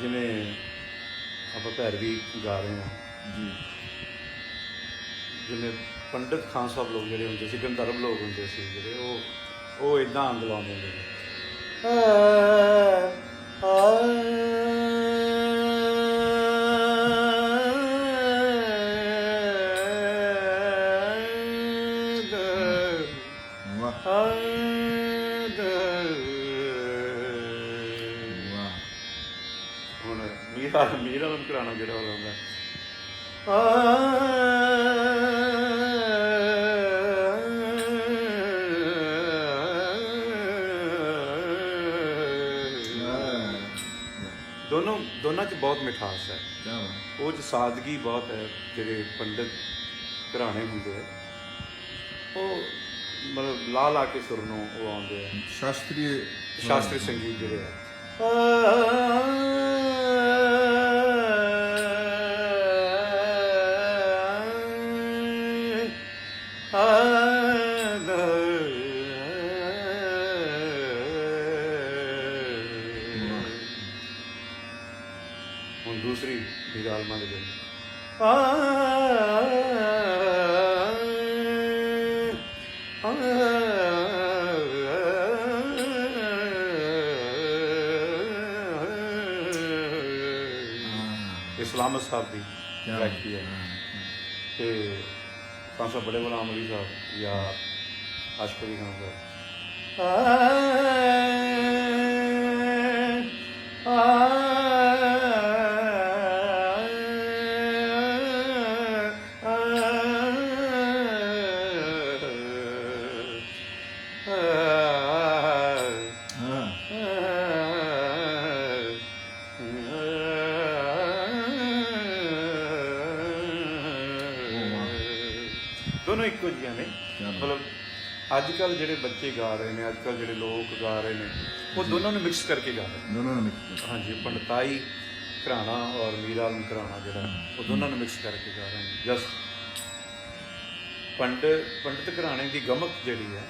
ਜਿਵੇਂ ਆਪਾਂ ਭੈਰਵੀ ਗਾ ਰਹੇ ਹਾਂ। ਜੀ। ਜਿਵੇਂ ਪੰਡਿਤ ਖਾਨ ਸਾਹਿਬ ਲੋਕ ਜਿਹੜੇ ਹੁੰਦੇ ਸੀ ਗੰਧਰਵ ਲੋਕ ਹੁੰਦੇ ਸੀ ਜਿਹੜੇ ਉਹ ਉਹ ਇਦਾਂ ਅੰਗ ਲਾਉਂਦੇ ਹੁੰਦੇ ਸੀ। ਵਾਹ ਹੁਣ ਮੀਰਾ ਮੀਰਾ ਨੂੰ ਕਰਾਣਾ ਜਿਹੜਾ ਉਹ ਲਾਉਂਦਾ ਦੋਨੋਂ ਦੋਨਾਂ 'ਚ ਬਹੁਤ ਮਿਠਾਸ ਹੈ। ਉਹ 'ਚ ਸਾਦਗੀ ਬਹੁਤ ਹੈ ਜਿਹੜੇ ਪੰਡਿਤ ਘਰਾਣੇ ਹੁੰਦੇ ਆ। ਉਹ ਮਤਲਬ ਲਾ ਲਾ ਕੇ ਸੁਰ ਨੂੰ ਉਹ ਆਉਂਦੇ ਆ। ਸ਼ਾਸਤਰੀय ਸ਼ਾਸਤਰੀ ਸੰਗੀਤ ਜਿਹੜੇ ਆ। ਹੁਣ ਦੂਸਰੀ ਹੀਰਾਲਮਾ ਦੇ ਦਿਨ ਇਸਲਾਮਤ ਸਾਹਿਬ ਦੀ ਕੀ ਗਾਇਕੀ ਹੈ ਤੇ ਖਾਨ ਸਾਹਿਬ ਬੜੇ ਗੁਲਾਮ ਅਲੀ ਸਾਹਿਬ ਜਾਂ ਆਸ਼ਕ ਅਲੀ ਖਾਨ ਦੋਨੋਂ ਇੱਕੋ ਜਿਹੀਆਂ ਨੇ। ਮਤਲਬ ਅੱਜ ਕੱਲ ਜਿਹੜੇ ਬੱਚੇ ਗਾ ਰਹੇ ਨੇ ਅੱਜ ਕੱਲ ਜਿਹੜੇ ਲੋਕ ਗਾ ਰਹੇ ਨੇ ਉਹ ਦੋਨਾਂ ਨੂੰ ਮਿਕਸ ਕਰਕੇ ਗਾ ਰਹੇ ਦੋਨੋਂ ਨੇ ਮਿਕਸ ਹਾਂਜੀ ਪੰਡਤਾਈ ਘਰਾਣਾ ਔਰ ਮੀਰਾਲਮ ਘਰਾਣਾ ਜਿਹੜਾ ਉਹ ਦੋਨਾਂ ਨੂੰ ਮਿਕਸ ਕਰਕੇ ਗਾ ਰਹੇ ਨੇ। ਜਸ ਪੰਡਿਤ ਪੰਡਿਤ ਘਰਾਣੇ ਦੀ ਗਮਕ ਜਿਹੜੀ ਹੈ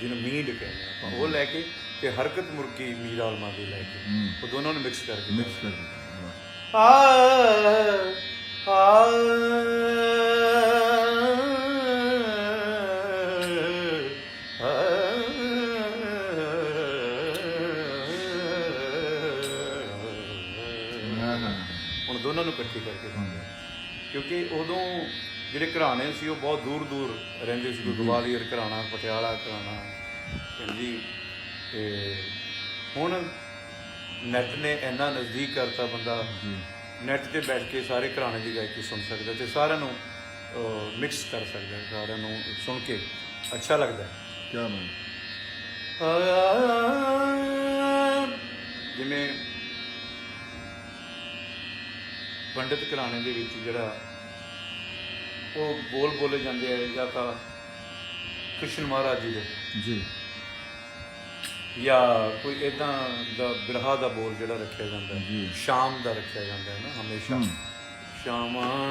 ਜਿਹਨੂੰ ਮੀਂਡ ਕਹਿੰਦੇ ਆਪਾਂ ਉਹ ਲੈ ਕੇ ਤੇ ਹਰਕਤ ਮੁਰਕੀ ਮੀਰਾਲਮਾ ਦੀ ਲੈ ਕੇ ਉਹ ਦੋਨਾਂ ਨੂੰ ਮਿਕਸ ਕਰਕੇ ਮਿਕਸ ਰਹੇ ਕਰ ਨੇ। ਦਿੱਤਾ ਵਾਹ ਆ ਆ ਹੁਣ ਦੋਨਾਂ ਨੂੰ ਇਕੱਠੇ ਕਰਕੇ ਗਾਉਂਦੇ ਆ। ਕਿਉਂਕਿ ਉਦੋਂ ਜਿਹੜੇ ਘਰਾਣੇ ਸੀ ਉਹ ਬਹੁਤ ਦੂਰ ਦੂਰ ਰਹਿੰਦੇ ਸੀ ਗਵਾਲੀਅਰ ਘਰਾਣਾ ਪਟਿਆਲਾ ਘਰਾਣਾ ਹਾਂਜੀ ਤੇ ਹੁਣ ਨੈਟ ਨੇ ਇੰਨਾ ਨਜ਼ਦੀਕ ਕਰਤਾ ਬੰਦਾ। ਨੈਟ ਤੇ ਬੈਠ ਕੇ ਸਾਰੇ ਘਰਾਣੇ ਦੀ ਗਾਇਕੀ ਸੁਣ ਸਕਦਾ ਤੇ ਸਾਰਿਆਂ ਨੂੰ ਮਿਕਸ ਕਰ ਸਕਦਾ ਸਾਰਿਆਂ ਨੂੰ ਸੁਣ ਕੇ ਅੱਛਾ ਲੱਗਦਾ। ਕੀ ਬਾਤ। ਜਿਵੇਂ ਪੰਡਿਤ ਘਰਾਣੇ ਦੇ ਵਿੱਚ ਜਿਹੜਾ ਉਹ ਬੋਲ ਬੋਲੇ ਜਾਂਦੇ ਆ ਜਾਂ ਤਾਂ ਕ੍ਰਿਸ਼ਨ ਮਹਾਰਾਜ ਜੀ ਦੇ। ਜੀ। ਜਾਂ ਕੋਈ ਇਦਾਂ ਦਾ ਬਿਰਹਾ ਦਾ ਬੋਲ ਜਿਹੜਾ ਰੱਖਿਆ ਜਾਂਦਾ ਹੈ। ਜੀ। ਸ਼ਾਮ ਦਾ ਰੱਖਿਆ ਜਾਂਦਾ ਹੈ ਨਾ ਹਮੇਸ਼ਾ। ਸ਼ਾਮਾਂ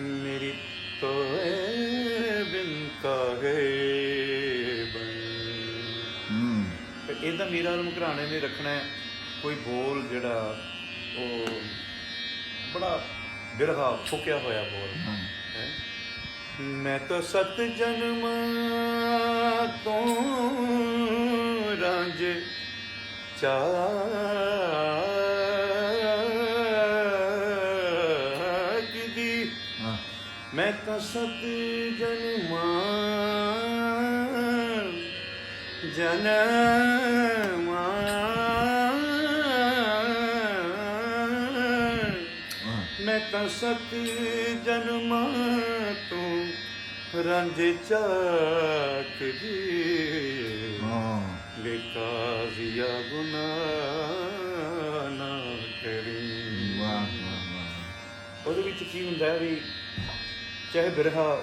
ਮੇਰੀ ਤੋਏ ਬਿਨ ਕਾਗੇ ਤੇ ਇਹਦਾ ਮੀਰਾ ਨੂੰ ਘਰਾਣੇ ਨੇ ਰੱਖਣਾ ਕੋਈ ਬੋਲ ਜਿਹੜਾ ਉਹ ਬੜਾ ਬਿਰਹਾ ਫੁਕਿਆ ਹੋਇਆ ਬੋਲ। ਹਾਂ। ਮੈਂ ਤਾਂ ਸਤ ਜਨਮ ਤੋਂ ਰਾਂਝ ਚਾਕਦੀ। ਮੈਂ ਤਾਂ ਸਤ ਜਨਮਾਂ ਜਨਮਾਂ ਤਾਂ ਸਤ ਜਨਮਾਂ ਤੋਂ ਰੰਜ ਚਾਕ ਜੀ ਹਾਂ। ਬੇਕਾਜ਼ੀਆ ਗੁਨਾਹ ਨਾ ਕਰੀ। ਵਾਹ ਵਾਹ ਉਹਦੇ ਵਿੱਚ ਕੀ ਹੁੰਦਾ ਵੀ ਚਾਹੇ ਬਿਰਹਾ